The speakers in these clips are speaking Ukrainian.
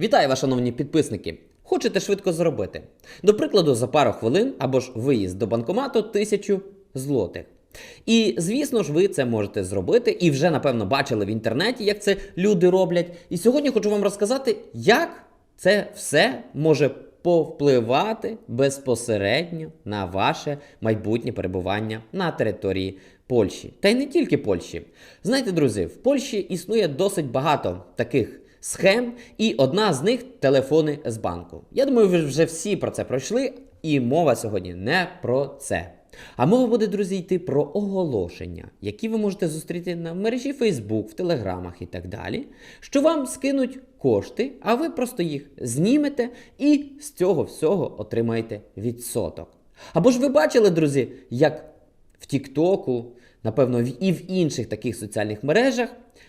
Вітаю вас, шановні підписники! Хочете швидко заробити? До прикладу, за пару хвилин або ж виїзд до банкомату тисячу злотих. І звісно ж, ви це можете зробити, і вже напевно бачили в інтернеті, як це люди роблять. І сьогодні хочу вам розказати, як це все може повпливати безпосередньо на ваше майбутнє перебування на території Польщі. Та й не тільки Польщі. Знаєте, друзі, в Польщі існує досить багато таких схем, і одна з них телефони з банку. Я думаю, ви вже всі про це пройшли, і мова сьогодні не про це. А мова буде, друзі, йти про оголошення, які ви можете зустріти на мережі Facebook, в телеграмах і так далі, що вам скинуть кошти, а ви просто їх знімете і з цього всього отримаєте відсоток. Або ж ви бачили, друзі, як в Тіктоку, напевно, і в інших таких соціальних мережах,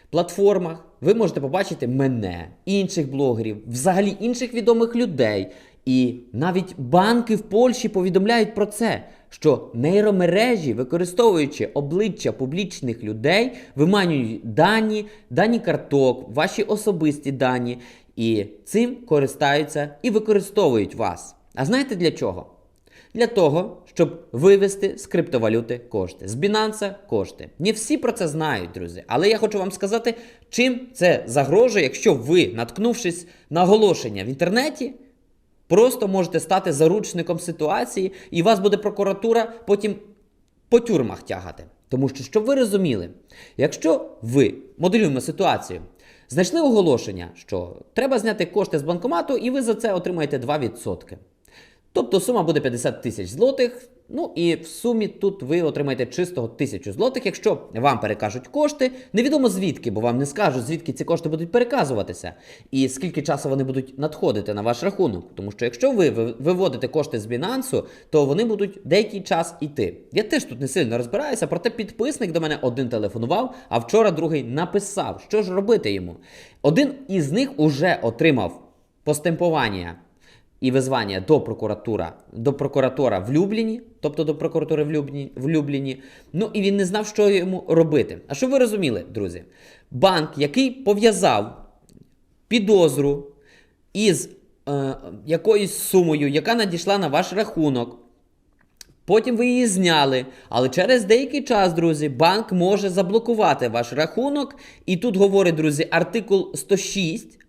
платформах ви можете побачити мене, інших блогерів, взагалі інших відомих людей. І навіть банки в Польщі повідомляють про це, що нейромережі, використовуючи обличчя публічних людей, виманюють дані, дані карток, ваші особисті дані, і цим користаються і використовують вас. А знаєте для чого? Для того, щоб вивести з криптовалюти кошти, з Binance кошти. Не всі про це знають, друзі. Але я хочу вам сказати, чим це загрожує, якщо ви, наткнувшись на оголошення в інтернеті, просто можете стати заручником ситуації, і вас буде прокуратура потім по тюрмах тягати. Тому що, щоб ви розуміли, якщо ви моделюємо ситуацію, знайшли оголошення, що треба зняти кошти з банкомату, і ви за це отримаєте 2%. Тобто сума буде 50 тисяч злотих. Ну і в сумі тут ви отримаєте чистого тисячу злотих, якщо вам перекажуть кошти. Невідомо звідки, бо вам не скажуть, звідки ці кошти будуть переказуватися, і скільки часу вони будуть надходити на ваш рахунок. Тому що якщо ви ви- виводите кошти з Binance, то вони будуть деякий час йти. Я теж тут не сильно розбираюся, проте підписник до мене один телефонував, а вчора другий написав, що ж робити йому. Один із них уже отримав постемпування і визвання до прокуратура, до прокуратора в Любліні, тобто до прокуратури в Любліні, в Любліні. Ну і він не знав, що йому робити. А що ви розуміли, друзі? Банк, який пов'язав підозру із е, якоюсь сумою, яка надійшла на ваш рахунок. Потім ви її зняли, але через деякий час, друзі, банк може заблокувати ваш рахунок. І тут говорить, друзі, артикул 106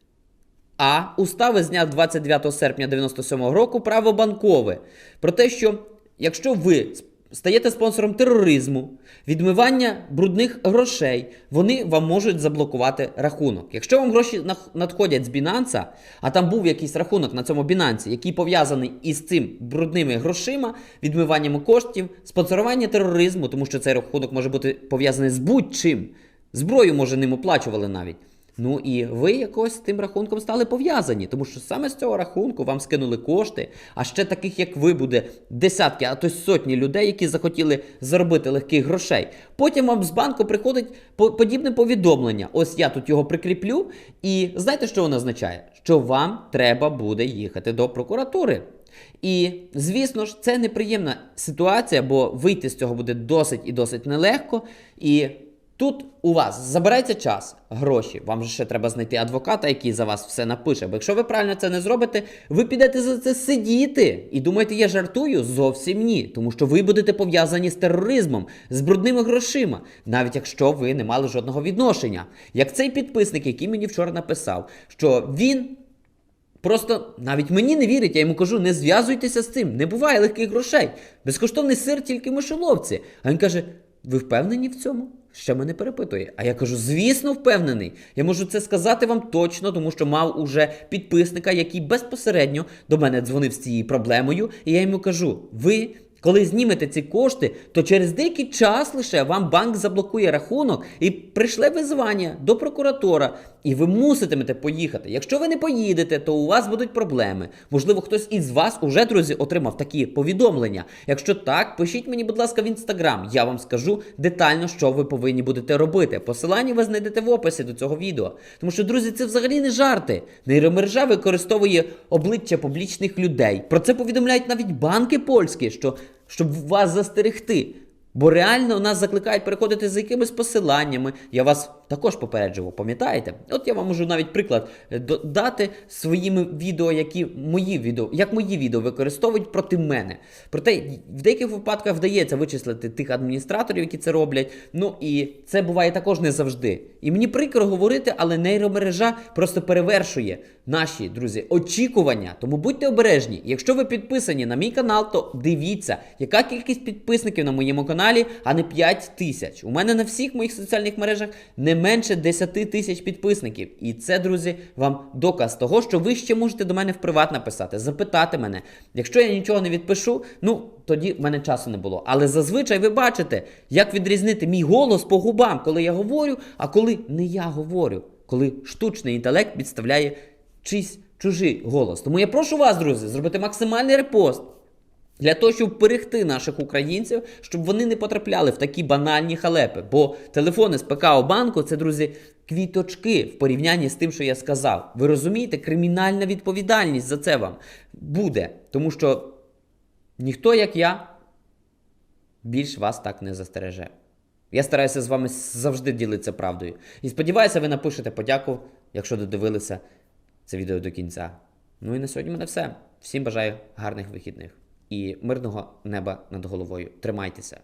а устави зняв 29 серпня 97 року право банкове про те, що якщо ви стаєте спонсором тероризму, відмивання брудних грошей, вони вам можуть заблокувати рахунок. Якщо вам гроші надходять з Binance, а там був якийсь рахунок на цьому Binance, який пов'язаний із цим брудними грошима, відмиванням коштів, спонсорування тероризму, тому що цей рахунок може бути пов'язаний з будь-чим. Зброю, може, ним оплачували навіть. Ну і ви якось з тим рахунком стали пов'язані, тому що саме з цього рахунку вам скинули кошти, а ще таких, як ви, буде десятки, а то й сотні людей, які захотіли заробити легких грошей. Потім вам з банку приходить подібне повідомлення. Ось я тут його прикріплю. І знаєте, що воно означає? Що вам треба буде їхати до прокуратури. І звісно ж, це неприємна ситуація, бо вийти з цього буде досить і досить нелегко. І Тут у вас забирається час, гроші. Вам же ще треба знайти адвоката, який за вас все напише. Бо якщо ви правильно це не зробите, ви підете за це сидіти. І думаєте, я жартую? Зовсім ні. Тому що ви будете пов'язані з тероризмом, з брудними грошима, навіть якщо ви не мали жодного відношення. Як цей підписник, який мені вчора написав, що він Просто навіть мені не вірить, я йому кажу, не зв'язуйтеся з цим, не буває легких грошей. Безкоштовний сир тільки мишоловці. А він каже: ви впевнені в цьому? Ще мене перепитує. А я кажу, звісно, впевнений. Я можу це сказати вам точно, тому що мав уже підписника, який безпосередньо до мене дзвонив з цією проблемою. І я йому кажу: ви. Коли знімете ці кошти, то через деякий час лише вам банк заблокує рахунок і прийшле визвання до прокуратора, і ви муситимете поїхати. Якщо ви не поїдете, то у вас будуть проблеми. Можливо, хтось із вас уже, друзі, отримав такі повідомлення. Якщо так, пишіть мені, будь ласка, в інстаграм. Я вам скажу детально, що ви повинні будете робити. Посилання ви знайдете в описі до цього відео. Тому що, друзі, це взагалі не жарти. Нейромережа використовує обличчя публічних людей. Про це повідомляють навіть банки польські, що щоб вас застерегти. Бо реально нас закликають переходити за якимись посиланнями. Я вас також попереджував, пам'ятаєте? От я вам можу навіть приклад е, дати своїми відео, які мої відео, як мої відео використовують проти мене. Проте в деяких випадках вдається вичислити тих адміністраторів, які це роблять. Ну і це буває також не завжди. І мені прикро говорити, але нейромережа просто перевершує наші друзі очікування. Тому будьте обережні. Якщо ви підписані на мій канал, то дивіться, яка кількість підписників на моєму каналі, а не 5 тисяч. У мене на всіх моїх соціальних мережах не менше 10 тисяч підписників. І це, друзі, вам доказ того, що ви ще можете до мене в приват написати, запитати мене. Якщо я нічого не відпишу, ну тоді в мене часу не було. Але зазвичай ви бачите, як відрізнити мій голос по губам, коли я говорю, а коли не я говорю, коли штучний інтелект підставляє чийсь чужий голос. Тому я прошу вас, друзі, зробити максимальний репост. Для того, щоб берегти наших українців, щоб вони не потрапляли в такі банальні халепи. Бо телефони з ПК-банку це, друзі, квіточки в порівнянні з тим, що я сказав. Ви розумієте, кримінальна відповідальність за це вам буде. Тому що ніхто, як я, більш вас так не застереже. Я стараюся з вами завжди ділитися правдою. І сподіваюся, ви напишете подяку, якщо додивилися це відео до кінця. Ну і на сьогодні в мене все. Всім бажаю гарних вихідних і мирного неба над головою. Тримайтеся.